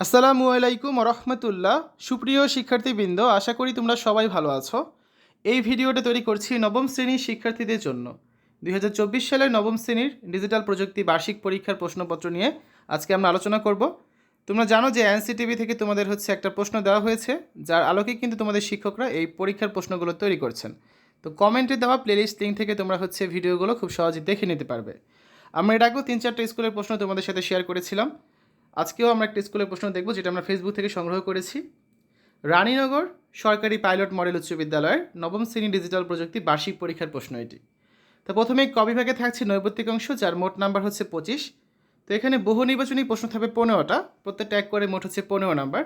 আসসালামু আলাইকুম রহমতুল্লাহ। সুপ্রিয় শিক্ষার্থীবৃন্দ, আশা করি তোমরা সবাই ভালো আছো। এই ভিডিওটা তৈরি করছি নবম শ্রেণির শিক্ষার্থীদের জন্য। দু হাজার চব্বিশ সালের নবম শ্রেণির ডিজিটাল প্রযুক্তি বার্ষিক পরীক্ষার প্রশ্নপত্র নিয়ে আজকে আমরা আলোচনা করব। তোমরা জানো যে এনসিটিভি থেকে তোমাদের হচ্ছে একটা প্রশ্ন দেওয়া হয়েছে, যার আলোকে কিন্তু তোমাদের শিক্ষকরা এই পরীক্ষার প্রশ্নগুলো তৈরি করছেন। তো কমেন্টে দেওয়া প্লেলিস্ট লিঙ্ক থেকে তোমরা হচ্ছে ভিডিওগুলো খুব সহজে দেখে নিতে পারবে। আমরা এর আগেও তিন চারটা স্কুলের প্রশ্ন তোমাদের সাথে শেয়ার করেছিলাম। আজকেও আমরা একটা স্কুলের প্রশ্ন দেখব, যেটা আমরা ফেসবুক থেকে সংগ্রহ করেছি। রানীনগর সরকারি পাইলট মডেল উচ্চ বিদ্যালয়ের নবম শ্রেণি ডিজিটাল প্রযুক্তি বার্ষিক পরীক্ষার প্রশ্ন এটি। তো প্রথমে ক বিভাগে থাকছে নৈবত্তিক অংশ, যার মোট নাম্বার হচ্ছে পঁচিশ। তো এখানে বহু নির্বাচনী প্রশ্ন থাকবে পনেরোটা, প্রত্যেকটা এক করে মোট হচ্ছে পনেরো নাম্বার।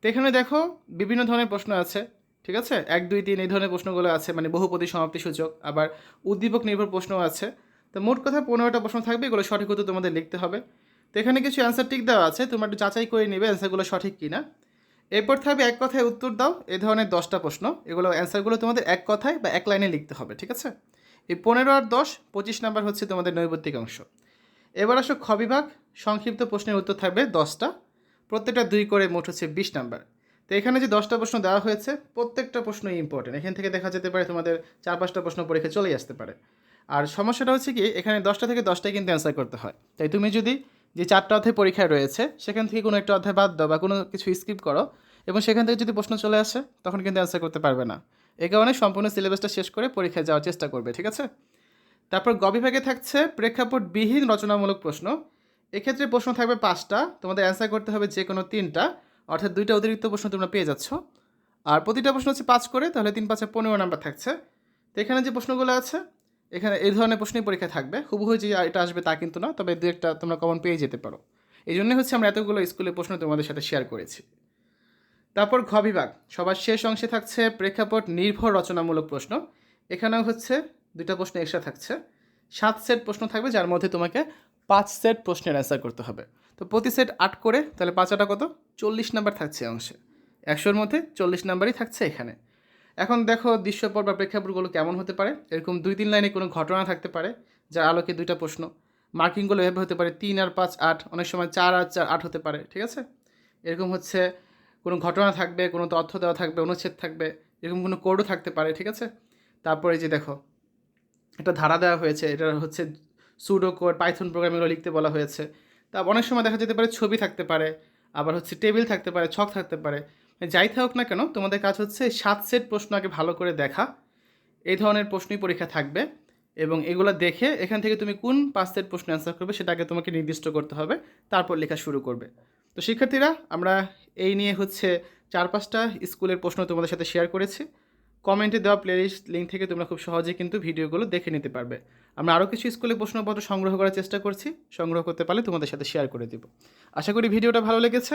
তো এখানে দেখো বিভিন্ন ধরনের প্রশ্ন আছে, ঠিক আছে? এক, দুই, তিন, এই ধরনের প্রশ্নগুলো আছে মানে বহুপদী সমাপ্তি সূচক, আবার উদ্দীপক নির্ভর প্রশ্নও আছে। তো মোট কথা পনেরোটা প্রশ্ন থাকবে, এগুলো সঠিক উত্তর তোমাদের লিখতে হবে। তো এখানে কিছু অ্যান্সার টিক দেওয়া আছে, তোমরা একটু যাচাই করে নেবে অ্যান্সারগুলো সঠিক কিনা। এরপর থাকবে এক কথায় উত্তর দাও, এ ধরনের দশটা প্রশ্ন। এগুলো অ্যান্সারগুলো তোমাদের এক কথায় বা এক লাইনে লিখতে হবে, ঠিক আছে? এই পনেরো আর দশ, পঁচিশ নাম্বার হচ্ছে তোমাদের নৈবত্তিক অংশ। এবার আসো খ বিভাগ, সংক্ষিপ্ত প্রশ্নের উত্তর থাকবে দশটা। প্রত্যেকটা দুই করে মোট হচ্ছে বিশ নাম্বার তো এখানে যে দশটা প্রশ্ন দেওয়া হয়েছে, প্রত্যেকটা প্রশ্নই ইম্পর্টেন্ট এখান থেকে দেখা যেতে পারে তোমাদের চার পাঁচটা প্রশ্ন পরীক্ষা চলেই আসতে পারে। আর সমস্যাটা হচ্ছে কি, এখানে দশটা থেকে দশটাই কিন্তু অ্যান্সার করতে হয়। তাই তুমি যদি যে চারটা অধ্যায় পরীক্ষায় রয়েছে, সেখান থেকে কোনো একটা অধ্যায় বাদ দাও বা কোনো কিছু স্কিপ করো এবং সেখান থেকে যদি প্রশ্ন চলে আসে, তখন কিন্তু অ্যান্সার করতে পারবে না। এ কারণে সম্পূর্ণ সিলেবাসটা শেষ করে পরীক্ষায় যাওয়ার চেষ্টা করবে, ঠিক আছে? তারপর গ বিভাগে থাকছে প্রেক্ষাপটবিহীন রচনামূলক প্রশ্ন। এক্ষেত্রে প্রশ্ন থাকবে পাঁচটা, তোমাদের অ্যান্সার করতে হবে যে কোনো তিনটা, অর্থাৎ দুইটা অতিরিক্ত প্রশ্ন তোমরা পেয়ে যাচ্ছ। আর প্রতিটা প্রশ্ন হচ্ছে পাঁচ করে, তাহলে তিন পাঁচে পনেরো নাম্বার থাকছে। তো এখানে যে প্রশ্নগুলো আছে এখানে এই ধরনের প্রশ্নই পরীক্ষা থাকবে। হুবহু যে এটা আসবে তা কিন্তু না, তবে দু একটা তোমরা কমন পেয়ে যেতে পারো। এই জন্য হচ্ছে আমরা এতগুলো স্কুলের প্রশ্ন তোমাদের সাথে শেয়ার করেছি। তারপর ঘ বিভাগ। সবার শেষ অংশে থাকছে প্রেক্ষাপট নির্ভর রচনামূলক প্রশ্ন। এখানেও হচ্ছে দুইটা প্রশ্ন এক্সট্রা থাকছে। সাত সেট প্রশ্ন থাকবে, যার মধ্যে তোমাকে পাঁচ সেট প্রশ্নের অ্যান্সার করতে হবে। তো প্রতি সেট আট করে, তাহলে পাঁচাটা কত? চল্লিশ নাম্বার থাকছে অংশে। একশোর মধ্যে চল্লিশ নাম্বারই থাকছে এখানে। এখন দেখো দৃশ্যপট বা প্রেক্ষাপটগুলো কেমন হতে পারে? এরকম দুই তিন লাইনে কোনো ঘটনা থাকতে পারে, যার আলোকে দুইটা প্রশ্ন। মার্কিংগুলো এভাবে হতে পারে, তিন আর পাঁচ আট, অনেক সময় চার আর চার আট হতে পারে, ঠিক আছে? এরকম হচ্ছে কোনো ঘটনা থাকবে, কোনো তথ্য দেওয়া থাকবে, অনুচ্ছেদ থাকবে, এরকম কোনো কোডও থাকতে পারে, ঠিক আছে? তারপরে যে দেখো, একটা ধারা দেওয়া হয়েছে, এটা হচ্ছে সুডো কোড পাইথন প্রোগ্রাম এগুলো লিখতে বলা হয়েছে। তা অনেক সময় দেখা যেতে পারে ছবি থাকতে পারে, আবার হচ্ছে টেবিল থাকতে পারে, ছক থাকতে পারে। যাই থাকুক না কেন, তোমাদের কাজ হচ্ছে সাত সেট প্রশ্ন আগে ভালো করে দেখা। এই ধরনের প্রশ্নই পরীক্ষা থাকবে এবং এগুলো দেখে এখান থেকে তুমি কোন পাঁচ সেট প্রশ্ন অ্যান্সার করবে সেটা আগে তোমাকে নির্দিষ্ট করতে হবে, তারপর লেখা শুরু করবে। তো শিক্ষার্থীরা, আমরা এই নিয়ে হচ্ছে চার পাঁচটা স্কুলের প্রশ্ন তোমাদের সাথে শেয়ার করেছি। কমেন্টে দেওয়া প্লেলিস্ট লিঙ্ক থেকে তোমরা খুব সহজে কিন্তু ভিডিওগুলো দেখে নিতে পারবে। আমরা আরও কিছু স্কুলে প্রশ্নপত্র সংগ্রহ করার চেষ্টা করছি, সংগ্রহ করতে পারলে তোমাদের সাথে শেয়ার করে দেব। আশা করি ভিডিওটা ভালো লেগেছে।